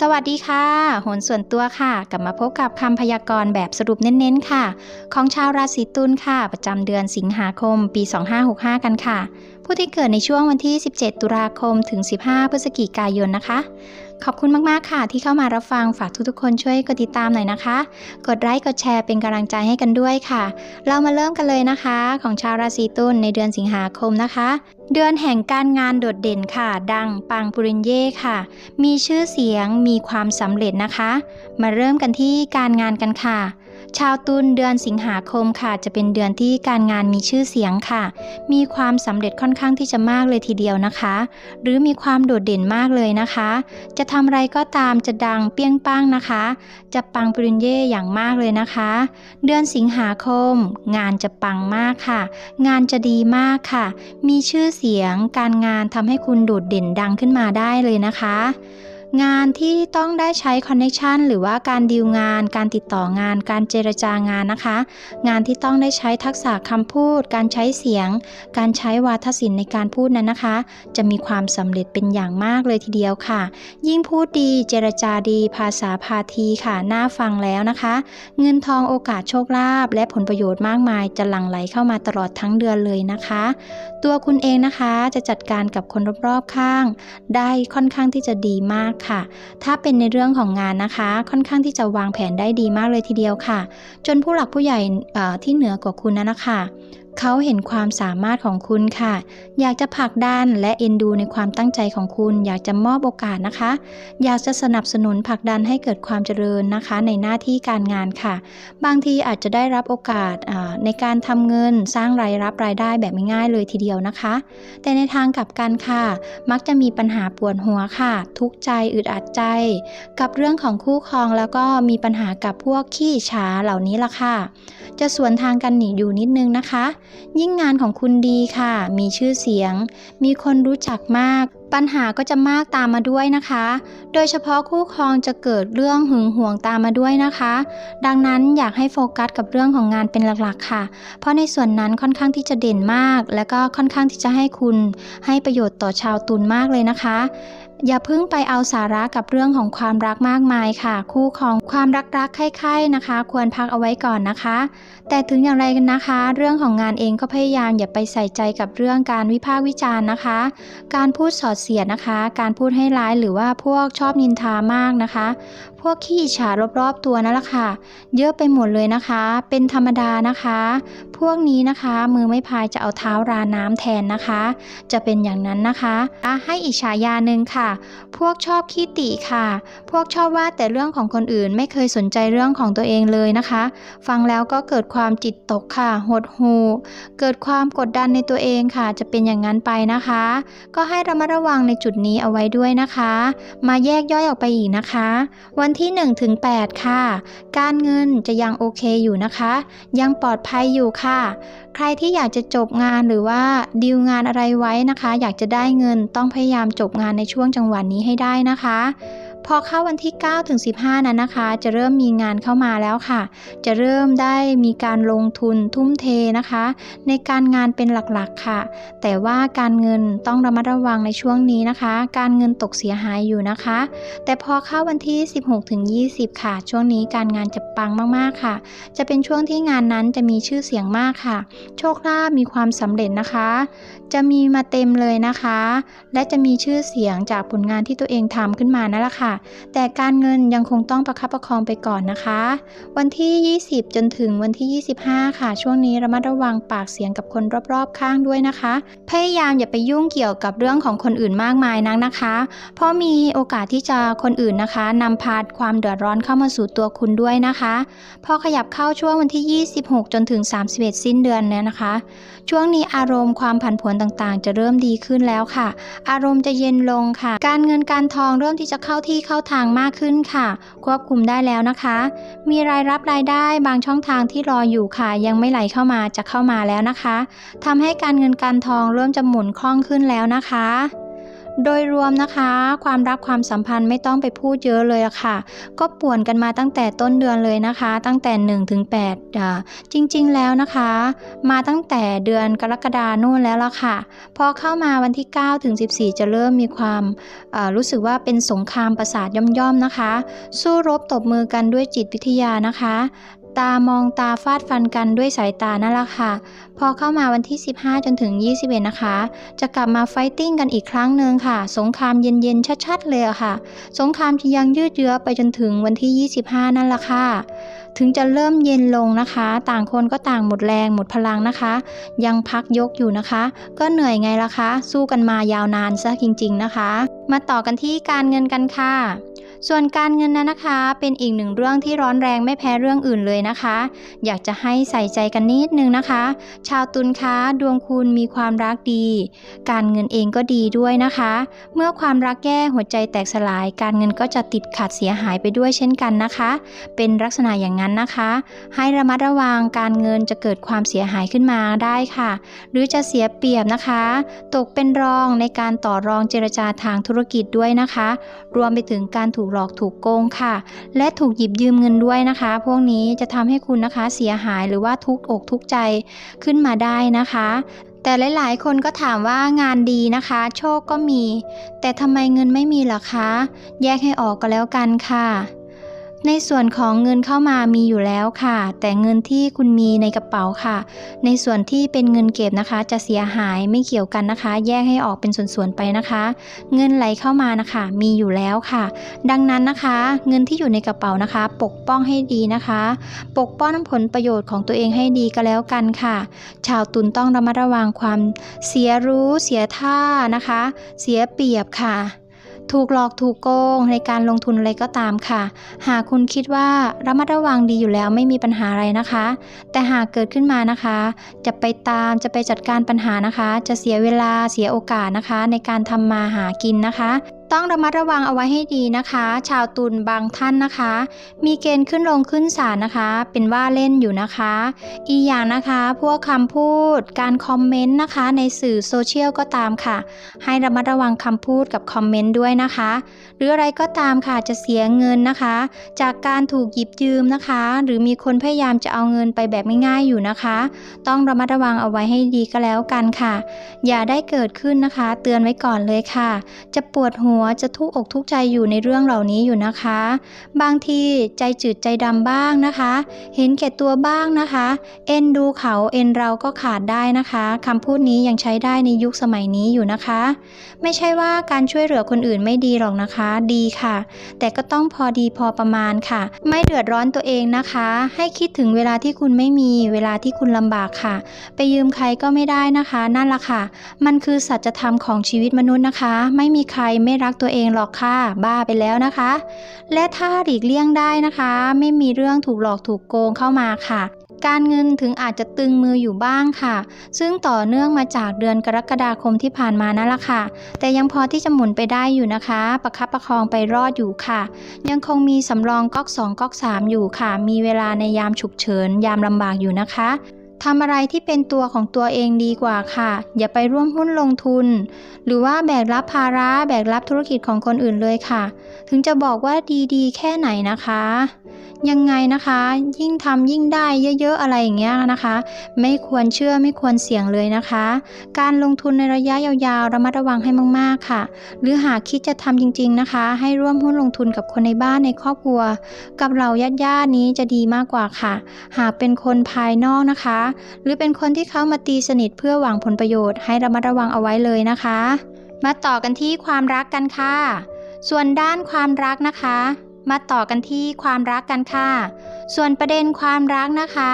สวัสดีค่ะโหนส่วนตัวค่ะ กลับมาพบกับคำพยากรณ์แบบสรุปเน้นๆค่ะ ของชาวราศีตุลค่ะ ประจำเดือนสิงหาคม ปี 2565 กันค่ะ ผู้ที่เกิดในช่วงวันที่ 17 ตุลาคมถึง 15 พฤศจิกายนนะคะ ขอบคุณมาก ๆ ค่ะ ที่เข้ามารับฟังฝากทุกๆคนช่วยกดติดตามหน่อยนะคะ กดไลค์กดแชร์เป็นกำลังใจให้กันด้วยค่ะ เรามาเริ่มกันเลยนะคะ ของชาวราศีตุลในเดือนสิงหาคมนะคะ เดือนแห่งการงานโดดเด่นค่ะ ดังปังปุรินเย่ค่ะ มีชื่อเสียงมีความสำเร็จนะคะ มาเริ่มกันที่การงานกันค่ะ ชาวตุลเดือนสิงหาคมค่ะ จะเป็นเดือนที่การงานมีชื่อเสียงค่ะ มีความสำเร็จค่อนข้างที่จะมากเลยทีเดียวนะคะ หรือมีความโดดเด่นมากเลยนะคะ จะทำอะไรก็ตามจะดังเปี้ยงป้างนะคะ จะปังปริญเย่อย่างมากเลยนะคะ เดือนสิงหาคม งานจะปังมากค่ะ งานจะดีมากค่ะ มีชื่อเสียงการงานทำให้คุณโดดเด่นดังขึ้นมาได้เลยนะคะ งานที่ต้องได้ใช้คอนเน c ชันหรือว่าการดีลงาน การติดต่องาน การเจรจางานนะคะ งานที่ต้องได้ใช้ทักษะคำพูด การใช้เสียง การใช้วาทศิลป์ในการพูดนั้นนะคะ จะมีความสำเร็จเป็นอย่างมากเลยทีเดียวค่ะ ยิ่งพูดดีเจรจาดี ภาษาพาทีค่ะ น่าฟังแล้วนะคะ เงินทองโอกาสโชคลาภและผลประโยชน์มากมาย จะหลั่งไหลเข้ามาตลอดทั้งเดือนเลยนะคะ ตัวคุณเองนะคะจะจัดการกับคนรอบๆข้าง ได้ค่อนข้างที่จะดีมากค่ะ ถ้าเป็นในเรื่องของงานนะคะ ค่อนข้างที่จะวางแผนได้ดีมากเลยทีเดียวค่ะ จนผู้หลักผู้ใหญ่ที่เหนือกว่าคุณนั้นนะคะ เขาเห็นความสามารถของคุณค่ะ อยากจะผลักดันและเอ็นดูในความตั้งใจของคุณ อยากจะมอบโอกาสนะคะ อยากจะสนับสนุนผลักดันให้เกิดความเจริญนะคะ ในหน้าที่การงานค่ะ บางทีอาจจะได้รับโอกาสในการทำเงินสร้างรายรับรายได้แบบง่ายๆเลยทีเดียวนะคะ แต่ในทางกลับกันค่ะ มักจะมีปัญหาปวดหัวค่ะ ทุกใจอึดอัดใจ กับเรื่องของคู่ครองแล้วก็มีปัญหากับพวกขี้ฉาเหล่านี้ละค่ะ จะสวนทางกันหนีอยู่นิดนึงนะคะยิ่งงานของคุณดีค่ะ มีชื่อเสียง มีคนรู้จักมากปัญหาก็จะมากตามมาด้วยนะคะ โดยเฉพาะคู่ครองจะเกิดเรื่องหึงหวงตามมาด้วยนะคะ ดังนั้นอยากให้โฟกัสกับเรื่องของงานเป็นหลักๆค่ะ เพราะในส่วนนั้นค่อนข้างที่จะเด่นมาก และก็ค่อนข้างที่จะให้คุณให้ประโยชน์ต่อชาวตุลมากเลยนะคะอย่าเพิ่งไปเอาสาระกับเรื่องของความรักมากมายค่ะ คู่ของความรักรักๆใคร่ๆนะคะ ควรพักเอาไว้ก่อนนะคะ แต่ถึงอย่างไรกันนะคะ เรื่องของงานเองก็พยายามอย่าไปใส่ใจกับเรื่องการวิพากษ์วิจารณ์นะคะ การพูดสอดเสียดนะคะ การพูดให้ร้ายหรือว่าพวกชอบนินทามากนะคะ พวกขี้อิจฉารอบๆตัวนั่นแหละค่ะ เยอะไปหมดเลยนะคะ เป็นธรรมดานะคะ พวกนี้นะคะมือไม่พายจะเอาเท้าราน้ำแทนนะคะ จะเป็นอย่างนั้นนะคะอะให้อีกฉายาหนึ่งค่ะ พวกชอบขี้ติค่ะ พวกชอบว่าแต่เรื่องของคนอื่นไม่เคยสนใจเรื่องของตัวเองเลยนะคะ ฟังแล้วก็เกิดความจิตตกค่ะ หดหู่เกิดความกดดันในตัวเองค่ะ จะเป็นอย่างนั้นไปนะคะ ก็ให้ระมัดระวังวางในจุดนี้เอาไว้ด้วยนะคะ มาแยกย่อยออกไปอีกนะคะ วันที่1ถึง8ค่ะ การเงินจะยังโอเคอยู่นะคะ ยังปลอดภัยอยู่ค่ะ ใครที่อยากจะจบงานหรือว่าดีลงานอะไรไว้นะคะ อยากจะได้เงินต้องพยายามจบงานในช่วงจังหวะนี้ให้ได้นะคะ พอเข้าวันที่9ถึง15 นั้นนะคะ จะเริ่มมีงานเข้ามาแล้วค่ะ จะเริ่มได้มีการลงทุนทุ่มเทนะคะ ในการงานเป็นหลักๆค่ะ แต่ว่าการเงินต้องระมัดระวังในช่วงนี้นะคะ การเงินตกเสียหายอยู่นะคะ แต่พอเข้าวันที่ 16ถึง20 ค่ะ ช่วงนี้การงานจะปังมากๆค่ะ จะเป็นช่วงที่งานนั้นจะมีชื่อเสียงมากค่ะ โชคลาภมีความสำเร็จนะคะ จะมีมาเต็มเลยนะคะ และจะมีชื่อเสียงจากผลงานที่ตัวเองทำขึ้นมานั่นแหละค่ะแต่การเงินยังคงต้องประคับประคองไปก่อนนะคะ วันที่ 20 จนถึงวันที่ 25 ค่ะ ช่วงนี้ระมัดระวังปากเสียงกับคนรอบๆ ข้างด้วยนะคะ พยายามอย่าไปยุ่งเกี่ยวกับเรื่องของคนอื่นมากมายนักนะคะ เพราะมีโอกาสที่จะคนอื่นนะคะนำพาความเดือดร้อนเข้ามาสู่ตัวคุณด้วยนะคะ พอขยับเข้าช่วงวันที่ 26 จนถึง 31 สิ้นเดือนเนี่ยนะคะ ช่วงนี้อารมณ์ความผันผวนต่างๆ จะเริ่มดีขึ้นแล้วค่ะ อารมณ์จะเย็นลงค่ะ การเงินการทองเริ่มที่จะเข้าที่เข้าทางมากขึ้นค่ะ ควบคุมได้แล้วนะคะ มีรายรับรายได้บางช่องทางที่รออยู่ค่ะ ยังไม่ไหลเข้ามาจะเข้ามาแล้วนะคะทำให้การเงินการทองเริ่มจะหมุนคล่องขึ้นแล้วนะคะ โดยรวมนะคะ ความรักความสัมพันธ์ไม่ต้องไปพูดเยอะเลยอะค่ะ ก็ป่วนกันมาตั้งแต่ต้นเดือนเลยนะคะ ตั้งแต่1ถึง8จริงๆแล้วนะคะ มาตั้งแต่เดือนกรกฎานู่นแล้วล่ะค่ะพอเข้ามาวันที่9ถึง14 จะเริ่มมีความรู้สึกว่าเป็นสงครามประสาทย่อมๆนะคะ สู้รบตบมือกันด้วยจิตวิทยานะคะ ตามองตาฟาดฟันกันด้วยสายตานั่นแหละค่ะ พอเข้ามาวันที่ 15 จนถึง 21 นะคะ จะกลับมาไฟติ้งกันอีกครั้งหนึ่งค่ะ สงครามเย็นๆชัดๆเลยค่ะ สงครามที่ยังยืดเยื้อไปจนถึงวันที่ 25 นั่นแหละค่ะ ถึงจะเริ่มเย็นลงนะคะ ต่างคนก็ต่างหมดแรงหมดพลังนะคะ ยังพักยกอยู่นะคะ ก็เหนื่อยไงล่ะคะ สู้กันมายาวนานซะจริง ๆนะคะ มาต่อกันที่การเงินกันค่ะ ส่วนการเงินนั้นนะคะ เป็นอีกหนึ่งเรื่องที่ร้อนแรงไม่แพ้เรื่องอื่นเลยนะคะ อยากจะให้ใส่ใจกันนิดนึงนะคะ ชาวตุลคะดวงคุณมีความรักดี การเงินเองก็ดีด้วยนะคะ เมื่อความรักแย่หัวใจแตกสลาย การเงินก็จะติดขัดเสียหายไปด้วยเช่นกันนะคะ เป็นลักษณะอย่างนั้นนะคะ ให้ระมัดระวังการเงินจะเกิดความเสียหายขึ้นมาได้ค่ะ หรือจะเสียเปรียบนะคะ ตกเป็นรองในการต่อรองเจรจาทางธุรกิจด้วยนะคะ รวมไปถึงการถูกหลอกถูกโกงค่ะ และถูกหยิบยืมเงินด้วยนะคะ พวกนี้จะทำให้คุณนะคะเสียหายหรือว่าทุกอกทุกใจขึ้นมาได้นะคะแต่หลาย ๆ คนก็ถามว่างานดีนะคะ โชคก็มี แต่ทำไมเงินไม่มีล่ะคะ แยกให้ออกก็แล้วกันค่ะ ในส่วนของเงินเข้ามามีอยู่แล้วค่ะ แต่เงินที่คุณมีในกระเป๋าค่ะ ในส่วนที่เป็นเงินเก็บนะคะ จะเสียหายไม่เกี่ยวกันนะคะ แยกให้ออกเป็นส่วนๆไปนะคะ เงินไหลเข้ามานะคะ มีอยู่แล้วค่ะ ดังนั้นนะคะ เงินที่อยู่ในกระเป๋านะคะ ปกป้องให้ดีนะคะ ปกป้องผลประโยชน์ของตัวเองให้ดีก็แล้วกันค่ะ ชาวตุลต้องระมัดระวังความเสียรู้เสียท่านะคะ เสียเปรียบค่ะ ถูกหลอกถูกโกงในการลงทุนอะไรก็ตามค่ะ หากคุณคิดว่าระมัดระวังดีอยู่แล้วไม่มีปัญหาอะไรนะคะ แต่หากเกิดขึ้นมานะคะ จะไปตามจะไปจัดการปัญหานะคะ จะเสียเวลาเสียโอกาสนะคะ ในการทำมาหากินนะคะ ต้องระมัดระวังเอาไว้ให้ดีนะคะ ชาวตุลบางท่านนะคะ มีเกณฑ์ขึ้นลงขึ้นศาลนะคะ เป็นว่าเล่นอยู่นะคะ อีกอย่างนะคะ พวกคำพูด การคอมเมนต์นะคะ ในสื่อโซเชียลก็ตามค่ะ ให้ระมัดระวังคำพูดกับคอมเมนต์ด้วยนะคะ หรืออะไรก็ตามค่ะจะเสียเงินนะคะ จากการถูกหยิบยืมนะคะ หรือมีคนพยายามจะเอาเงินไปแบบง่ายๆอยู่นะคะ ต้องระมัดระวังเอาไว้ให้ดีก็แล้วกันค่ะ อย่าได้เกิดขึ้นนะคะ เตือนไว้ก่อนเลยค่ะ จะปวดหัวจะทุกอกทุกใจอยู่ในเรื่องเหล่านี้อยู่นะคะ บางทีใจจืดใจดำบ้างนะคะ เห็นแก่ตัวบ้างนะคะ เอ็นดูเขาเอ็นเราก็ขาดได้นะคะคำพูดนี้ยังใช้ได้ในยุคสมัยนี้อยู่นะคะ ไม่ใช่ว่าการช่วยเหลือคนอื่นไม่ดีหรอกนะคะ ดีค่ะ แต่ก็ต้องพอดีพอประมาณค่ะ ไม่เดือดร้อนตัวเองนะคะ ให้คิดถึงเวลาที่คุณไม่มีเวลาที่คุณลำบากค่ะ ไปยืมใครก็ไม่ได้นะคะ นั่นละค่ะ มันคือสัจธรรมของชีวิตมนุษย์นะคะ ไม่มีใครไม่รักตัวเองหรอกค่ะ บ้าไปแล้วนะคะ และถ้าหลีกเลี่ยงได้นะคะ ไม่มีเรื่องถูกหลอกถูกโกงเข้ามาค่ะ การเงินถึงอาจจะตึงมืออยู่บ้างค่ะ ซึ่งต่อเนื่องมาจากเดือนกรกฎาคมที่ผ่านมานั่นแหละค่ะ แต่ยังพอที่จะหมุนไปได้อยู่นะคะ ประคับประคองไปรอดอยู่ค่ะ ยังคงมีสำรองก๊อก2ก๊อก3อยู่ค่ะ มีเวลาในยามฉุกเฉินยามลำบากอยู่นะคะ ทำอะไรที่เป็นตัวของตัวเองดีกว่าค่ะ อย่าไปร่วมหุ้นลงทุน หรือว่าแบกรับภาระแบกรับธุรกิจของคนอื่นเลยค่ะ ถึงจะบอกว่าดีๆ แค่ไหนนะคะยังไงนะคะ ยิ่งทำยิ่งได้เยอะๆอะไรอย่างเงี้ยนะคะ ไม่ควรเชื่อไม่ควรเสี่ยงเลยนะคะ การลงทุนในระยะยาวๆระมัดระวังให้มากๆค่ะ หรือหากคิดจะทำจริง ๆนะคะ ให้ร่วมหุ้นลงทุนกับคนในบ้านในครอบครัว กับเราญาติๆนี้จะดีมากกว่าค่ะ หากเป็นคนภายนอกนะคะ หรือเป็นคนที่เขามาตีสนิทเพื่อหวังผลประโยชน์ให้ระมัดระวังเอาไว้เลยนะคะ มาต่อกันที่ความรักกันค่ะ ส่วนด้านความรักนะคะ มาต่อกันที่ความรักกันค่ะ ส่วนประเด็นความรักนะคะ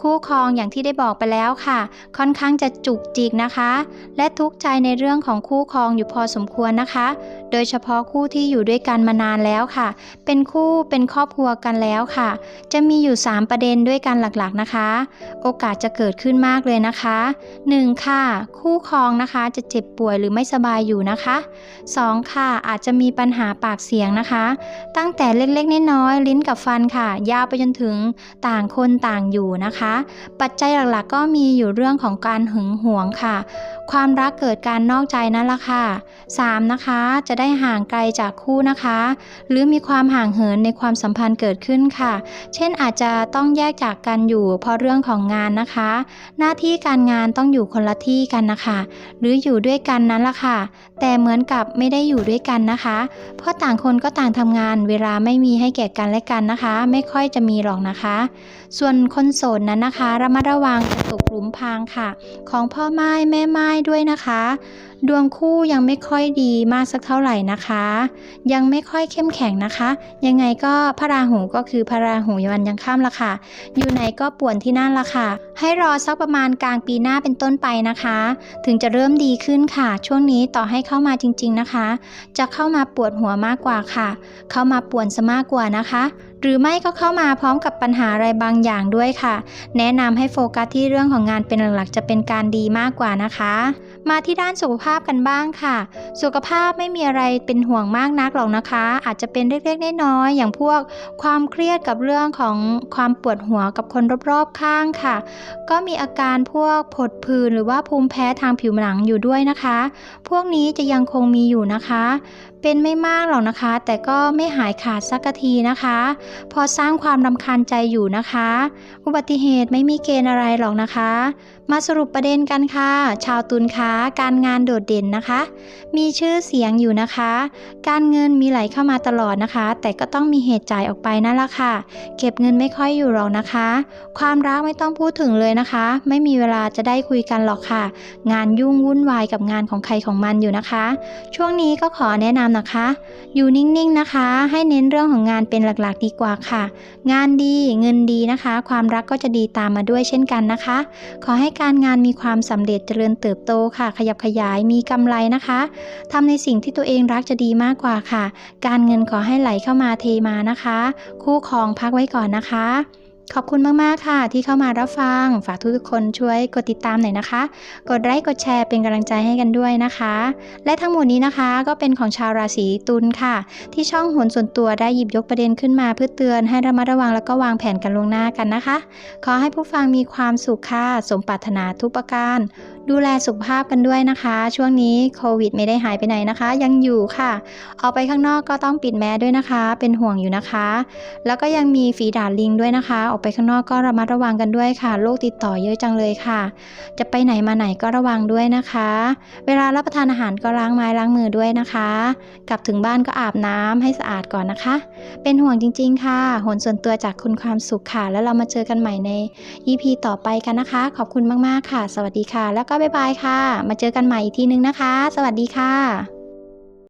คู่ครองอย่างที่ได้บอกไปแล้วค่ะ ค่อนข้างจะจุกจิกนะคะ และทุกข์ใจในเรื่องของคู่ครองอยู่พอสมควรนะคะ โดยเฉพาะคู่ที่อยู่ด้วยกันมานานแล้วค่ะ เป็นคู่เป็นครอบครัวกันแล้วค่ะ จะมีอยู่ 3 ประเด็นด้วยกันหลักๆนะคะ โอกาสจะเกิดขึ้นมากเลยนะคะ 1. ค่ะ คู่ครองนะคะจะเจ็บป่วยหรือไม่สบายอยู่นะคะ 2. ค่ะอาจจะมีปัญหาปากเสียงนะคะ ตั้งแต่เล็กๆน้อยๆลิ้นกับฟันค่ะ ยาวไปจนถึงต่างคนต่างอยู่นะคะ ปัจจัยหลักๆ ก็มีอยู่เรื่องของการหึงหวงค่ะ ความรักเกิดการนอกใจนั่นแหละค่ะ 3. นะคะจะได้ห่างไกลจากคู่นะคะ หรือมีความห่างเหินในความสัมพันธ์เกิดขึ้นค่ะ เช่นอาจจะต้องแยกจากกันอยู่ เพราะเรื่องของงานนะคะ หน้าที่การงานต้องอยู่คนละที่กันนะคะ หรืออยู่ด้วยกันนั้นละค่ะ แต่เหมือนกับไม่ได้อยู่ด้วยกันนะคะ เพราะต่างคนก็ต่างทำงานเวลาไม่มีให้แก่กันและกันนะคะ ไม่ค่อยจะมีหรอกนะคะ ส่วนคนโสดนั้นนะคะระมัดระวังจะตกหลุมพรางค่ะ ของพ่อไม้แม่ไม้ด้วยนะคะ ดวงคู่ยังไม่ค่อยดีมากสักเท่าไหร่นะคะ ยังไม่ค่อยเข้มแข็งนะคะ ยังไงก็พระราหูก็คือพระราหูวันยังข้ามละค่ะ อยู่ไหนก็ป่วนที่นั่นละค่ะ ให้รอสักประมาณกลางปีหน้าเป็นต้นไปนะคะ ถึงจะเริ่มดีขึ้นค่ะ ช่วงนี้ต่อให้เข้ามาจริง ๆนะคะ จะเข้ามาปวดหัวมากกว่าค่ะ เข้ามาป่วนซะมากกว่านะคะ หรือไม่ก็เข้ามาพร้อมกับปัญหาอะไรบางอย่างด้วยค่ะ แนะนำให้โฟกัสที่เรื่องของงานเป็นหลักๆจะเป็นการดีมากกว่านะคะ มาที่ด้านสุขภาพกันบ้างค่ะ สุขภาพไม่มีอะไรเป็นห่วงมากนักหรอกนะคะ อาจจะเป็นเล็กๆน้อยๆอย่างพวกความเครียดกับเรื่องของความปวดหัวกับคนรอบๆข้างค่ะ ก็มีอาการพวกผดผื่นหรือว่าภูมิแพ้ทางผิวหนังอยู่ด้วยนะคะ พวกนี้จะยังคงมีอยู่นะคะเป็นไม่มากหรอกนะคะ แต่ก็ไม่หายขาดสักทีนะคะ พอสร้างความรำคาญใจอยู่นะคะ อุบัติเหตุไม่มีเกณฑ์อะไรหรอกนะคะ มาสรุปประเด็นกันค่ะ ชาวตุลค้าการงานโดดเด่นนะคะ มีชื่อเสียงอยู่นะคะ การเงินมีไหลเข้ามาตลอดนะคะ แต่ก็ต้องมีเหตุจ่ายออกไปนั่นแหละค่ะ เก็บเงินไม่ค่อยอยู่หรอกนะคะ ความรักไม่ต้องพูดถึงเลยนะคะ ไม่มีเวลาจะได้คุยกันหรอกค่ะ งานยุ่งวุ่นวายกับงานของใครของมันอยู่นะคะ ช่วงนี้ก็ขอแนะนำนะคะ อยู่นิ่งๆนะคะ ให้เน้นเรื่องของงานเป็นหลักๆดีกว่าค่ะ งานดีเงินดีนะคะ ความรักก็จะดีตามมาด้วยเช่นกันนะคะ ขอให้การงานมีความสำเร็จเจริญเติบโตค่ะ ขยับขยายมีกำไรนะคะทำในสิ่งที่ตัวเองรักจะดีมากกว่าค่ะ การเงินขอให้ไหลเข้ามาเทมานะคะ คู่ครองพักไว้ก่อนนะคะ ขอบคุณมาก ๆ ค่ะ ที่เข้ามารับฟัง ฝากทุกๆคนช่วยกดติดตามหน่อยนะคะ กดไลค์กดแชร์เป็นกำลังใจให้กันด้วยนะคะ และทั้งหมดนี้นะคะก็เป็นของชาวราศีตุลค่ะ ที่ช่องโหนส่วนตัวได้หยิบยกประเด็นขึ้นมาเพื่อเตือนให้ระมัดระวังแล้วก็วางแผนกันลวงหน้ากันนะคะ ขอให้ผู้ฟังมีความสุขค่ะสมปรารถนาทุกประการ ดูแลสุขภาพกันด้วยนะคะ ช่วงนี้โควิดไม่ได้หายไปไหนนะคะ ยังอยู่ค่ะ ออกไปข้างนอกก็ต้องปิดแมสด้วยนะคะ เป็นห่วงอยู่นะคะ แล้วก็ยังมีฝีดาดลิงด้วยนะคะ ออกไปข้างนอกก็ระมัดระวังกันด้วยค่ะโรคติดต่อเยอะจังเลยค่ะ จะไปไหนมาไหนก็ระวังด้วยนะคะ เวลารับประทานอาหารก็ล้างไม้ล้างมือด้วยนะคะ กลับถึงบ้านก็อาบน้ำให้สะอาดก่อนนะคะ เป็นห่วงจริง ๆ ค่ะหนส่วนตัวจากคุณความสุขค่ะ แล้วเรามาเจอกันใหม่ใน EP ต่อไปกันนะคะ ขอบคุณมากๆค่ะ สวัสดีค่ะ แล้วก็บ๊ายบายค่ะ มาเจอกันใหม่อีกทีนึงนะคะ สวัสดีค่ะ